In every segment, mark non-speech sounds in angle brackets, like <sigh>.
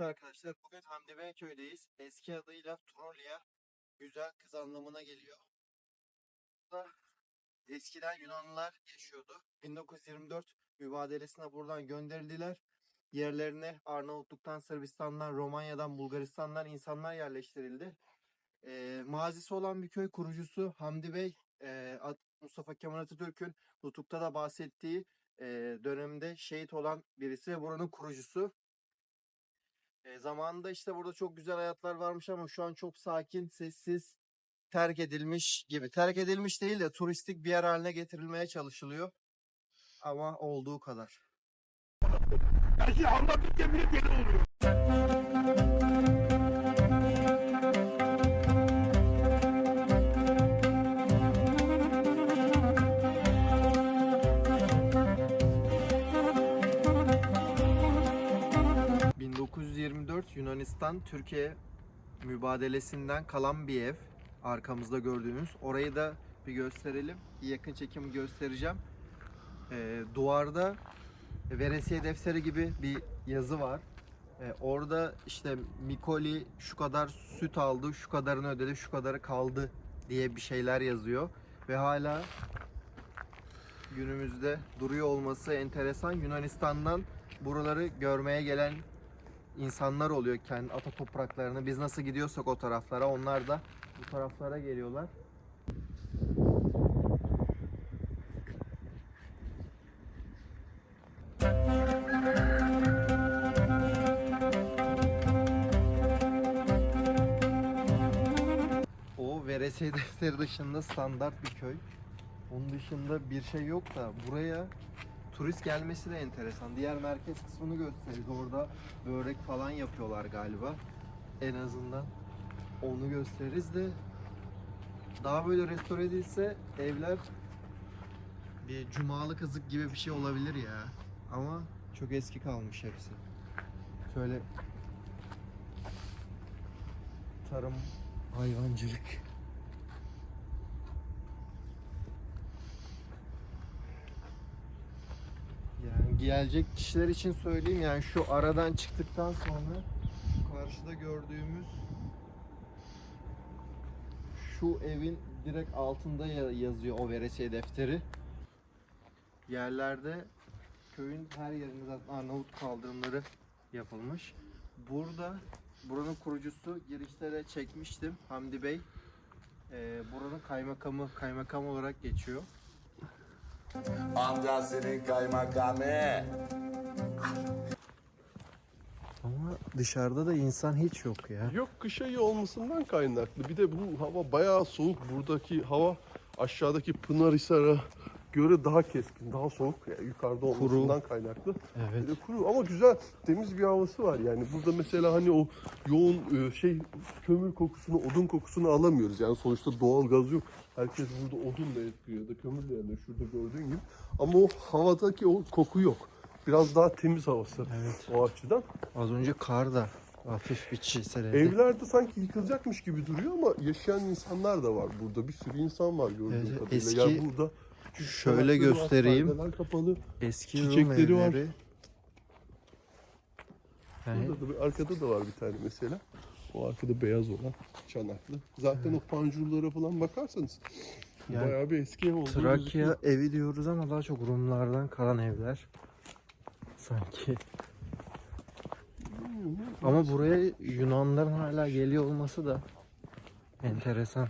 Evet arkadaşlar bugün Hamdi Bey köydeyiz. Eski adıyla Trolya güzel kız anlamına geliyor. Burada eskiden Yunanlılar yaşıyordu. 1924 mübadelesine buradan gönderildiler. Yerlerine Arnavutluk'tan, Sırbistan'dan, Romanya'dan, Bulgaristan'dan insanlar yerleştirildi. Ee, mazisi olan bir köy kurucusu Hamdi Bey, e, Mustafa Kemal Atatürk'ün Nutuk'ta da bahsettiği e, dönemde şehit olan birisi ve buranın kurucusu. E, zamanında işte burada çok güzel hayatlar varmış ama şu an çok sakin, sessiz, terk edilmiş gibi. Terk edilmiş değil de turistik bir yer haline getirilmeye çalışılıyor. Ama olduğu kadar. Belki anlatınca bile deli oluyor. Yunanistan Türkiye mübadelesinden kalan bir ev. Arkamızda gördüğünüz. Orayı da bir gösterelim. Yakın çekimi göstereceğim. Ee, duvarda veresiye defteri gibi bir yazı var. Ee, orada işte Mikoli şu kadar süt aldı, şu kadarını ödedi, şu kadarı kaldı diye bir şeyler yazıyor. Ve hala günümüzde duruyor olması enteresan. Yunanistan'dan buraları görmeye gelen insanlar oluyor kendi ata topraklarını. Biz nasıl gidiyorsak o taraflara onlar da bu taraflara geliyorlar. O veresiye defteri dışında standart bir köy. Onun dışında bir şey yok da buraya turist gelmesi de enteresan. Diğer merkez kısmını gösteririz. Orada börek falan yapıyorlar galiba. En azından onu gösteririz de daha böyle restore edilse evler bir cumalı kazık gibi bir şey olabilir ya. Ama çok eski kalmış hepsi. Şöyle tarım, hayvancılık. Yani gelecek kişiler için söyleyeyim yani şu aradan çıktıktan sonra karşıda gördüğümüz şu evin direkt altında ya- yazıyor o veresiye defteri. Yerlerde köyün her yerinde zaten Arnavut kaldırımları yapılmış. Burada buranın kurucusu girişte de çekmiştim Hamdi Bey. Ee, buranın kaymakamı kaymakam olarak geçiyor. Amcasının kaymakamı. Ama dışarıda da insan hiç yok ya. Yok kış ayı olmasından kaynaklı. Bir de bu hava bayağı soğuk. Buradaki hava aşağıdaki Pınarhisar'a göre daha keskin, daha soğuk. Yani yukarıda olmasından kaynaklı. Evet. Bir de kuru ama güzel, temiz bir havası var. Yani burada mesela hani o yoğun e, şey kömür kokusunu, odun kokusunu alamıyoruz. Yani sonuçta doğal gaz yok. Herkes burada odunla yakıyor ya da kömürle yanıyor şurada gördüğün gibi. Ama o havadaki o koku yok. Biraz daha temiz havası Evet. o açıdan. Az önce kar da hafif bir çiseledi. Evlerde sanki yıkılacakmış gibi duruyor ama yaşayan insanlar da var burada. Bir sürü insan var gördüğüm Evet, kadarıyla. eski- yani burada Şöyle var, göstereyim. perdeler kapalı. Eski Çiçekleri var. Yani Burada da bir, arkada da var bir tane mesela. O arkada beyaz olan çanaklı. Zaten o panjurlara falan bakarsanız Yani bayağı bir eski ev olduğu Trakya gözüküyor. evi diyoruz ama daha çok Rumlardan kalan evler. Sanki. Ama buraya Yunanların hala geliyor olması da enteresan.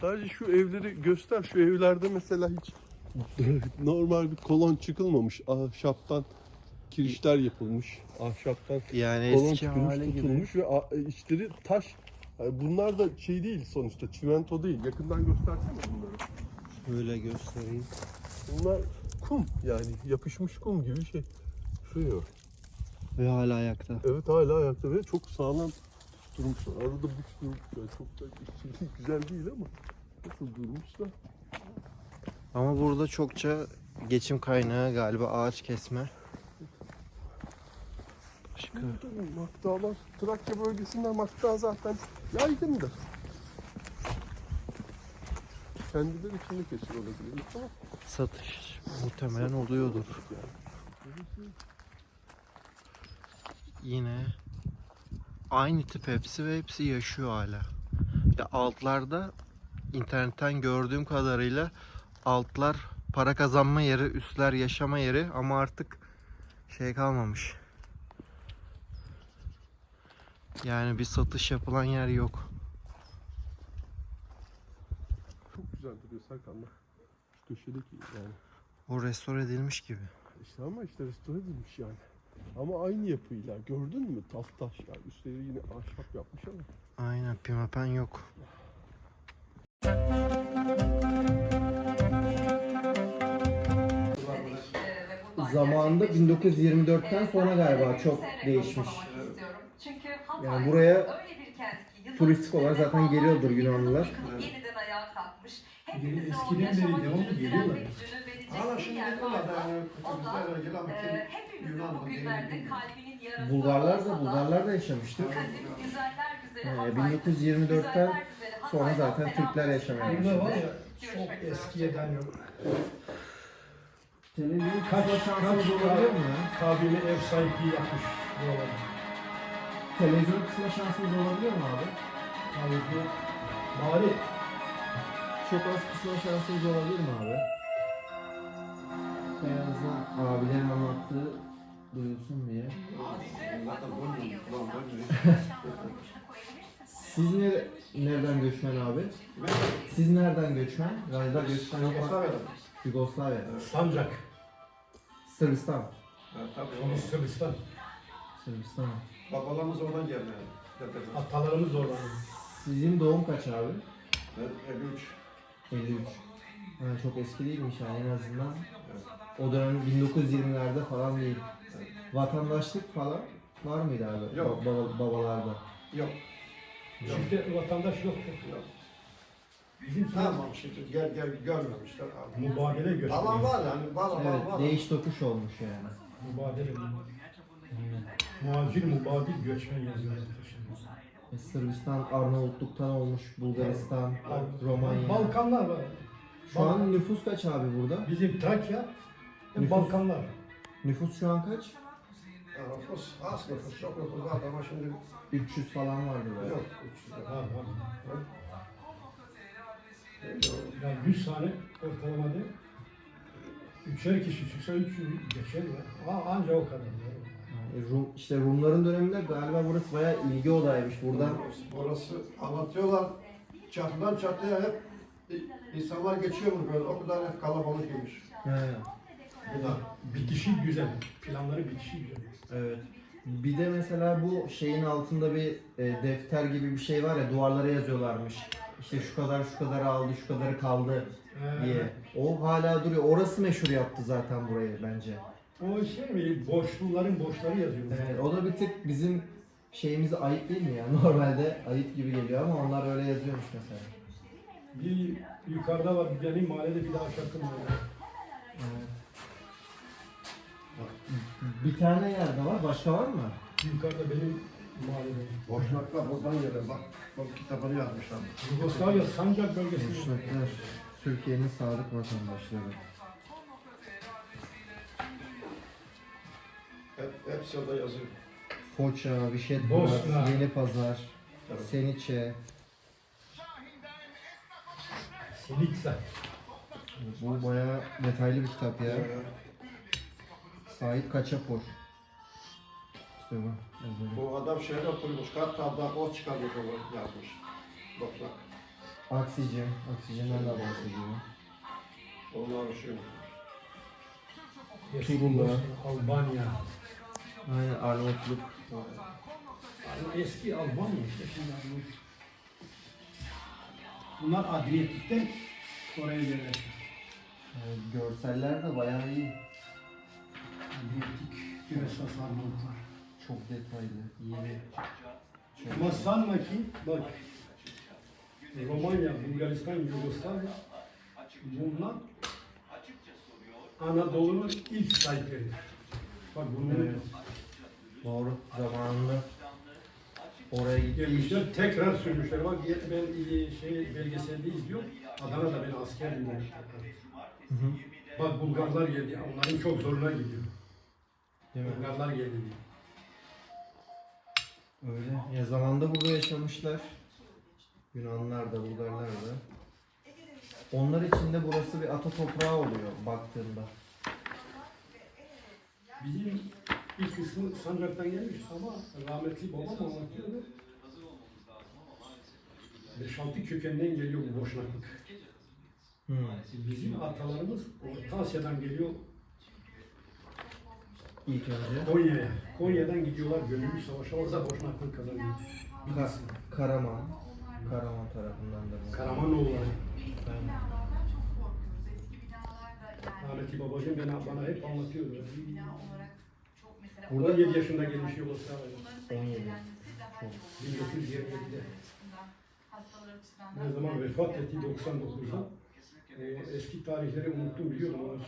Sadece şu evleri göster. Şu evlerde mesela hiç <laughs> normal bir kolon çıkılmamış. Ahşaptan kirişler yapılmış. Ahşaptan Yani kolon eski çıkılmış, gibi. tutulmuş ve a- içleri taş. Yani bunlar da şey değil sonuçta. Çimento değil. Yakından göstersene bunları. Böyle göstereyim. Bunlar kum yani yapışmış kum gibi bir şey. Şuraya. Ve hala ayakta. Evet hala ayakta ve çok sağlam durmuşlar. Arada bir sürü yani çok da güzel değil ama nasıl durmuşsa. Ama burada çokça geçim kaynağı galiba ağaç kesme. Başka Maktalar Trakya bölgesinde makta zaten yaygındır. Kendileri içinde kesiyor olabilir ama satış muhtemelen oluyordur. yani. Yine aynı tip hepsi ve hepsi yaşıyor hala. Ya altlarda internetten gördüğüm kadarıyla altlar para kazanma yeri, üstler yaşama yeri ama artık şey kalmamış. Yani bir satış yapılan yer yok. Çok güzel duruyor Serkan bak. Şu köşedeki yani. O restore edilmiş gibi. İşte ama işte restore edilmiş yani. Ama aynı yapıyla gördün mü? Taf taş yani. Üstleri yine ahşap yapmış ama. Aynen pimapen yok. Zamanında 1924'ten sonra galiba çok değişmiş. Yani buraya turistik olarak zaten geliyordur Yunanlılar. Eskiden beri devamlı geliyorlar. Hala şimdi geliyorlar da yani Kıtımızda öyle gelen bir kim hepimizin Yunan mı bugünlerde değil mi? kalbinin yarası Bulgarlar da Bulgarlar da yaşamıştı. Kadim güzeller güzeli Ee, Hatay'dır. 1924'ten Güzeller güzeli sonra zaten Türkler yaşamaya Burada var başladı. ya çok eskiyeden yok. Televizyon Kaç kısma şansımız kaç olabilir mi ya? kabile ev sahipliği yapmış buralarda. Televizyon kısma şansımız olabilir mi abi? Tabii bari Çok az kısma şansımız olabilir mi abi? Azından abilerin anlattığı duyulsun diye. Siz ne, nereden göçmen abi? Siz nereden göçmen? Galiba göçmen yok. Yugoslavya'da. Yugoslavya. Sancak. Sırbistan. Ha, tabii onu Sırbistan. Sırbistan. Babalarımız oradan geldi yani. Dededen. Atalarımız oradan. Sizin doğum kaç abi? Ben 53. 53. Yani çok eski değilmiş yani en azından. O dönem 1920'lerde falan değil. Vatandaşlık falan var mıydı abi? Yok. Baba, babalarda. Yok. Çifte vatandaş yok. Yok. Bizim Tamam şimdi gel gel görmemişler. abi. mübadele göçmeni. Alan var yani. Var alan Evet, var. değiş tokuş olmuş yani. Mübadele. Muhacir mubabil göçmen yazıyor. E, Sırbistan, Arnavutluk'tan olmuş, Bulgaristan, Romanya. Balkanlar var. Şu an nüfus kaç abi burada? Bizim Trakya ve Nüfus- Balkanlar. Nüfus şu an kaç? Ya, Nüfus, az nüfus, çok nüfus var ama şimdi 300 falan vardı böyle. yok. 300 Var var. Yani 100 tane ortalamada üçer kişi çıksa 300 geçer ya. A- Anca o kadar. ya. Yani Rum, işte Rumların döneminde galiba burası bayağı ilgi odaymış. Buradan Orası anlatıyorlar. Çatıdan çatıya hep insanlar geçiyor bunu böyle. O kadar hep kalabalıkmış. He, Bina. Bitişi güzel. Planları bitişi güzel. evet. Bir de mesela bu şeyin altında bir e, defter gibi bir şey var ya duvarlara yazıyorlarmış. İşte şu kadar şu kadar aldı, şu kadarı kaldı diye. O hala duruyor. Orası meşhur yaptı zaten burayı bence. o şey mi? Boşluğların boşları yazıyor. Evet, o da bir tık bizim şeyimize ayıp değil mi ya? <laughs> Normalde ayıp gibi geliyor ama onlar öyle yazıyormuş mesela. Bir yukarıda var benim mahallede bir daha aşağıda var. Evet. Bir tane yerde var. Başka var mı? Yukarıda benim. Boşnaklar buradan geliyor. Bak, bak kitabını yazmışlar. Yugoslavya Sancak bölgesinde. Boşnaklar. Türkiye'nin sadık vatandaşları. Hep, hepsi orada yazıyor. Foça, Vişetpınar, Bosna. Yeni Pazar, Evet. Seniçe. Silitsa. Bu bayağı detaylı bir kitap ya. Ee, Sait Kaçapor. İşte bu. Bu adam şeyde oturmuş. Kartal'da o çıkarmış onu yazmış. Boşnak. Aksijen. Aksijenden de bahsediyor. Onlar şey. Eski Turula. Bosna, Albanya. Aynen Arnavutluk. Yani eski Albanya işte şimdi Arnavut. Bunlar Adriyatik'ten yerleşmiş. Yani görseller de bayağı iyi. Adriyatik, Güresas Arnavutlar. Çok detaylı. Çok Ama sanma ki bak Romanya, Bulgaristan, Yugoslavya bunlar Anadolu'nun ilk sahipleridir. Bak bunu Evet. Doğru. Zamanında oraya gittiği gelmişler tekrar sürmüşler. Bak ben şey belgeselde izliyorum. Adana'da ben askerdim. ben. Hı hı. Bak Bulgarlar geldi. Onların çok zoruna gidiyor. Bulgarlar geldi diyor. Öyle. Ya zamanında burada yaşamışlar. Yunanlılar da, Bulgarlar da. Onlar için de burası bir ata toprağı oluyor baktığında. Bizim bir kısmı Sancak'tan gelmiş ama rahmetli babam anlatıyordu. 5-6 kökenden geliyor bu boşnaklık. Hmm. Bizim atalarımız Orta Asya'dan geliyor İlk önce Konya'ya. Konya'dan gidiyorlar Gönüllü Savaş'a orada boşnaklık kazanıyor. Kısmı. Karaman. Karaman tarafından da. Karamanoğulları. Aynen. Rahmetli babacığım bana, bana hep anlatıyordu. Burada 7 yaşında gelmiş Yugoslavya'ya. 17. 1927'de. Ne zaman vefat etti 99'da. O eski tarihleri unuttum biliyorum.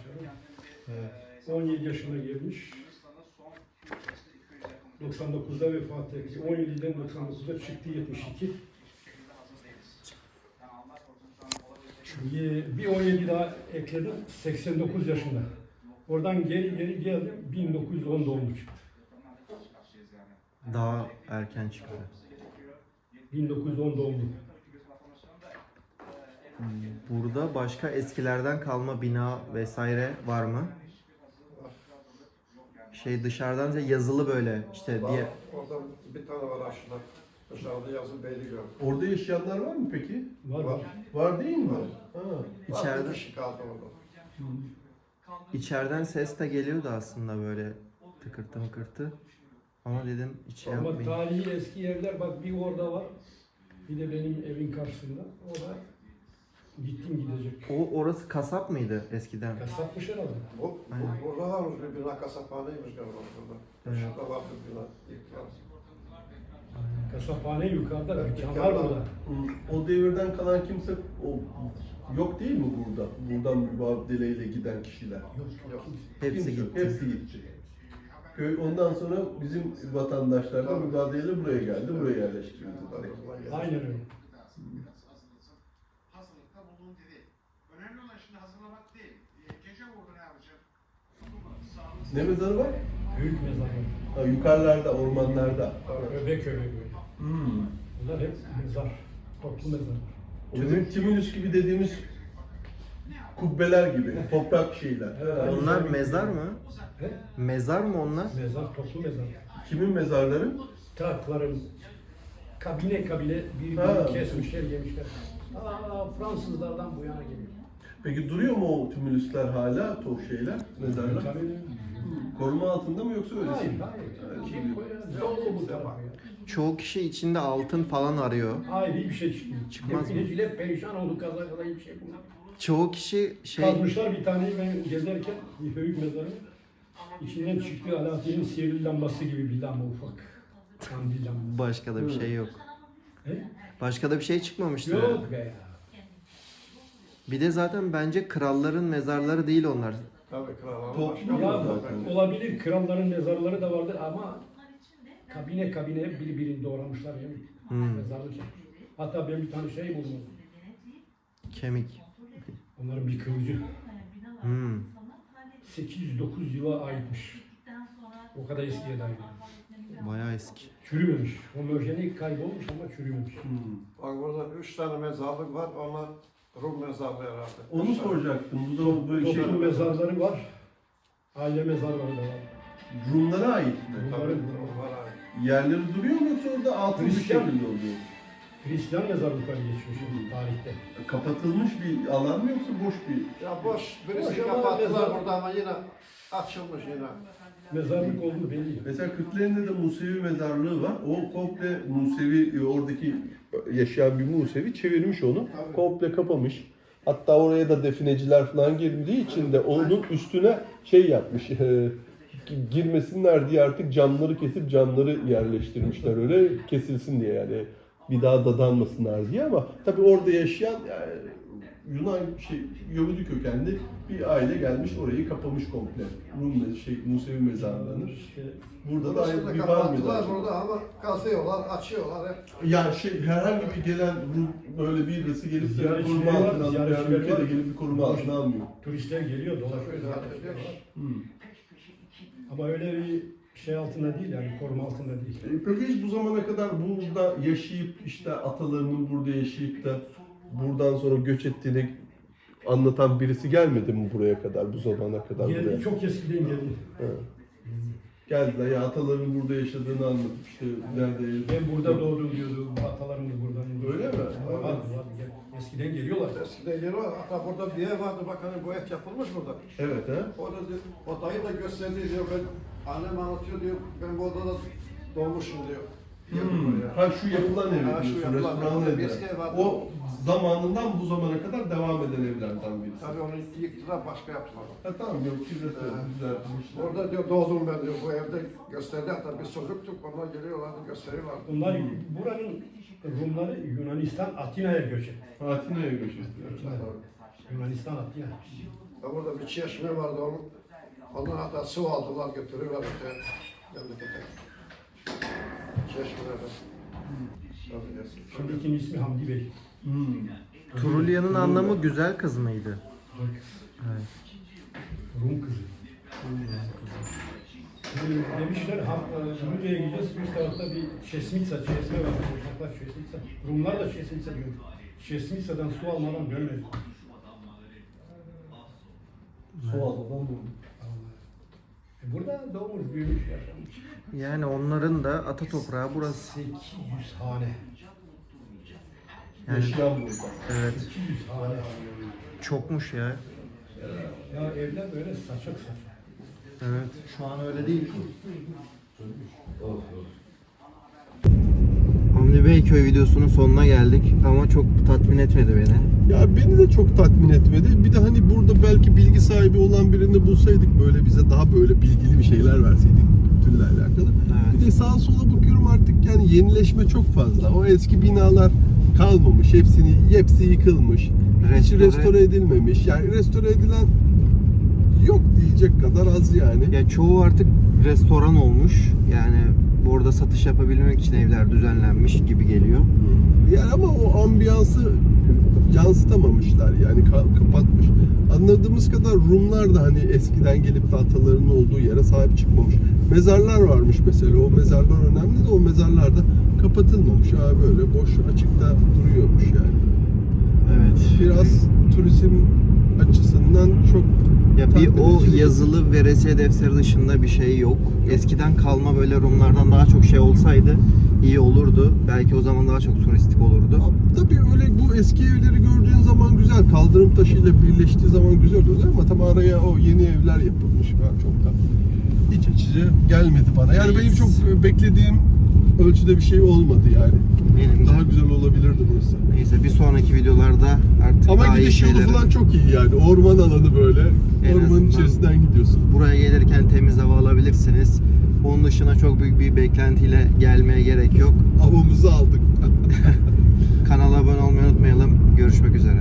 Evet. 17 yaşında gelmiş. 99'da vefat etti. 17'den 99'a çıktı 72. Bir- Bir 17 daha ekledim 89 yaşında. Oradan geri geri geldim 1910 doğumlu çıktı. Daha erken çıktı. 1910 doğumlu. Burada başka eskilerden kalma bina vesaire var mı? Şey dışarıdan da yazılı böyle işte Var, diye Orada bir tane var aşağıda. Dışarıda yazın Beylikdüzü. Orada yaşayanlar var mı peki? Var var. Var değil mi? Var. Ha. İçeride- kişi kaldı orada. içeriden ses de geliyordu aslında böyle tıkırtı mıkırtı. Ama dedim hiç şey Ama yapmayın. tarihi eski evler bak bir orada var. Bir de benim evin karşısında. O da gittim gidecek. O orası kasap mıydı eskiden? Kasapmış herhalde. Bu, Aynen. bu, burada varmış bir bina kasaphaneymiş galiba burada. Evet. Şurada var bir bina. yıkılan. Kasaphane yukarıda, Evet, dükkanlar dükkanlar. burada. O devirden kalan kimse o yok değil mi burada? Buradan mübadeleyle giden kişiler. Yok. Hepsi Kimse yok, gitti. Hepsi gitti. Köy ondan sonra bizim vatandaşlar da mübadeleyle buraya geldi, buraya yerleştirildi. Aynen öyle. hazırlıkta bulun dedi. Önemli olan şimdi hazırlamak değil. Ee, Gece vurdu ne yapacak? Ne mezarı var? Büyük mezarlar. Ha, yukarılarda, ormanlarda. Öbek öbek böyle. Hmm. Bunlar hep mezar. Toplu mezar. O Bizim Timulus gibi dediğimiz kubbeler gibi, toprak şeyler. Evet. Onlar mezar mı? He? Mezar mı onlar? Mezar, toplu mezar. Kimin mezarları? Trakların kabine kabine bir Ha. kesmişler, yemişler. Aa, Fransızlardan bu yana geliyor. Peki duruyor mu o tümülüsler hala, o şeyler, mezarlar? Tabii. Koruma altında mı yoksa öyle Hayır, mi? hayır. Kim koyar? Ya. Çoğu kişi içinde altın falan arıyor. Hayır, hiçbir şey çıkmıyor. Çıkmaz mı? Defineciler perişan oldu kaza kaza hiçbir şey bulamadı. Çoğu kişi şey Kazmışlar bir taneyi ben gezerken bir höyük mezarı. İçinden çıktı Alaaddin'in sihirli lambası gibi bir lamba ufak. Kandil lambası. başka da bir şey yok. He? Başka da bir şey çıkmamıştır. Yok be ya. Bir de zaten bence kralların mezarları değil onlar. Tabii krallar Top- başka. Yok Ya zaten. olabilir kralların mezarları da vardır ama kabine kabine birbirini doğramışlar yani. Hmm. Mezarlık. Hatta ben bir tane şey buldum. Kemik. Onların bir kılıcı. Hmm. 809 yıla aitmiş. O kadar eskiye dayanıyor. Bayağı eski. Çürümemiş. Homojeni kaybolmuş ama çürümemiş. Hmm. Bak burada üç tane mezarlık var. Onlar Rum mezarlığı herhalde. Onu soracaktım. Bu da böyle şey Toplu mezarları var. Aile mezarları da var. Rumlara ait mi? Tabii Bunların Rumlara ait. Yerleri duruyor mu yoksa orada altın bir Hristiyan. şekilde oluyor? Hristiyan mezarlıkları geçiyor şimdi tarihte. Kapatılmış bir alan mı yoksa boş bir? Ya boş. Birisi Boş ama kapattılar mezar- burada ama yine açılmış yine. Mezarlık olduğu belli. Mesela Kırklareli'nde de Musevi mezarlığı var. O komple Musevi, e, oradaki yaşayan bir Musevi çevirmiş onu. Tabii. Komple kapamış. Hatta oraya da defineciler falan girdiği için de onun üstüne şey yapmış. e, girmesinler diye artık camları kesip camları yerleştirmişler öyle kesilsin diye yani bir daha dadanmasınlar diye ama tabii orada yaşayan yani Yunan şey Yahudi kökenli bir aile gelmiş orayı kapamış komple. Rum şey Musevi mezarlığını. Burada da ayrı bir var mıydı? burada ama kazıyorlar, açıyorlar hep. Ya şey herhangi bir gelen Rum böyle birisi gelip de Ziyaretçiler koruma var, altına alıyor. ziyaretçiler ülkede var. gelip bir koruma altına almıyor. turistler geliyor dolaşıyor. Ziyaret ediyorlar. Hmm. Ama öyle bir şey altında değil yani koruma altında değil. E, Peki hiç bu zamana kadar burada yaşayıp işte atalarının burada yaşayıp da buradan sonra göç ettiğini anlatan birisi gelmedi mi buraya kadar bu zamana kadar buraya? Geldi çok eskiden geldi. He. Geldiler ya ataların burada yaşadığını anlatıp işte nerede Ben burada doğdum diyordu. Atalarımız buradan. Öyle mi? Var, var. Eskiden geliyorlar. Eskiden var. Hatta burada bir ev vardı. Bak hani bu ev yapılmış burada. Evet he? O da diyor, o dayı da gösterdi diyor. Ben annem anlatıyor diyor. Ben bu odada doğmuşum diyor. Hmm. Ha şu yapılan ev Ha, şu diyorsun, yapılan restoran ev. evi. Eski ev vardı. O zamanından bu zamana kadar devam eden evlerden birisi. Tabii onu yıktılar başka yaptılar. Ha tamam yok ki restoran düzeltmişler. Orada diyor doğdum ben diyor. Bu evde gösterdi. Hatta biz çocuktuk. Onlar geliyorlardı gösteriyorlardı. Bunlar buranın Rumları Yunanistan Atina'ya göç etti. Fatih'e göç ettiler. Atina. Yunanistan Atina. Ya burada bir çeşme vardı onun. Ondan hatta su aldılar götürüyorlar öte. Çeşmelerde. Tabii eski. Şimdikinin ismi Hamdi Bey. Hmm. Trulya'nın anlamı güzel kız mıydı? Evet. Rum kızı. Ee, Demişler ham, Rumlu'ya gideceğiz. Üst tarafta bir Şesmitsa, Çeşme var. Çocuklar Şesmitsa. Rumlar da Şesmitsa diyor. Şesmitsa'dan su almadan dönmedi. Su almadan mı? E Burada doğmuş, büyümüş, yaşamış. Yani onların da ata toprağı burası. 800 hane. Yani Yaşayan burada. evet 800 hane. çokmuş ya. Ya evler böyle saçak saçak. Evet. Şu an öyle değil. Hamdi Bey köy videosunun sonuna geldik ama çok tatmin etmedi beni. Ya beni de çok tatmin etmedi. Bir de hani burada belki bilgi sahibi olan birini bulsaydık böyle bize daha böyle bilgili bir şeyler verseydik kültürle alakalı. Evet. Bir de sağa sola bakıyorum artık yani yenileşme çok fazla. O eski binalar kalmamış. Hepsini hepsi yıkılmış. Restore- restore edilmemiş. Yani restore edilen yok diyecek kadar az yani. Ya çoğu artık restoran olmuş. Yani burada satış yapabilmek için evler düzenlenmiş gibi geliyor. Yani ama o ambiyansı yansıtamamışlar yani ka- kapatmış. Anladığımız kadar Rumlar da hani eskiden gelip de atalarının olduğu yere sahip çıkmamış. Mezarlar varmış mesela. O mezarlar önemli de o mezarlar da kapatılmamış. Ha böyle boş açıkta duruyormuş yani. Evet. Biraz turizm açısından çok Ya bir o yazılı veresiye defteri dışında bir şey yok. Eskiden kalma böyle Rumlardan daha çok şey olsaydı iyi olurdu. Belki o zaman daha çok turistik olurdu. Tabii öyle bu eski evleri gördüğün zaman güzel. Kaldırım taşıyla birleştiği zaman güzel oluyor ama tabii araya o yeni evler yapılmış falan çok da iç açıcı gelmedi bana. Yani benim çok beklediğim ölçüde bir şey olmadı yani. Benim. Daha güzel olabilirdi burası. Neyse bir sonraki videolarda artık Ama daha iyi gidiş yolu şeyleri... falan çok iyi yani. Orman alanı böyle. En Ormanın azından- içerisinden gidiyorsun. Buraya gelirken temiz hava alabilirsiniz. Onun dışında çok büyük bir beklentiyle gelmeye gerek yok. Havamızı aldık. <laughs> Kanala abone olmayı unutmayalım. Görüşmek üzere.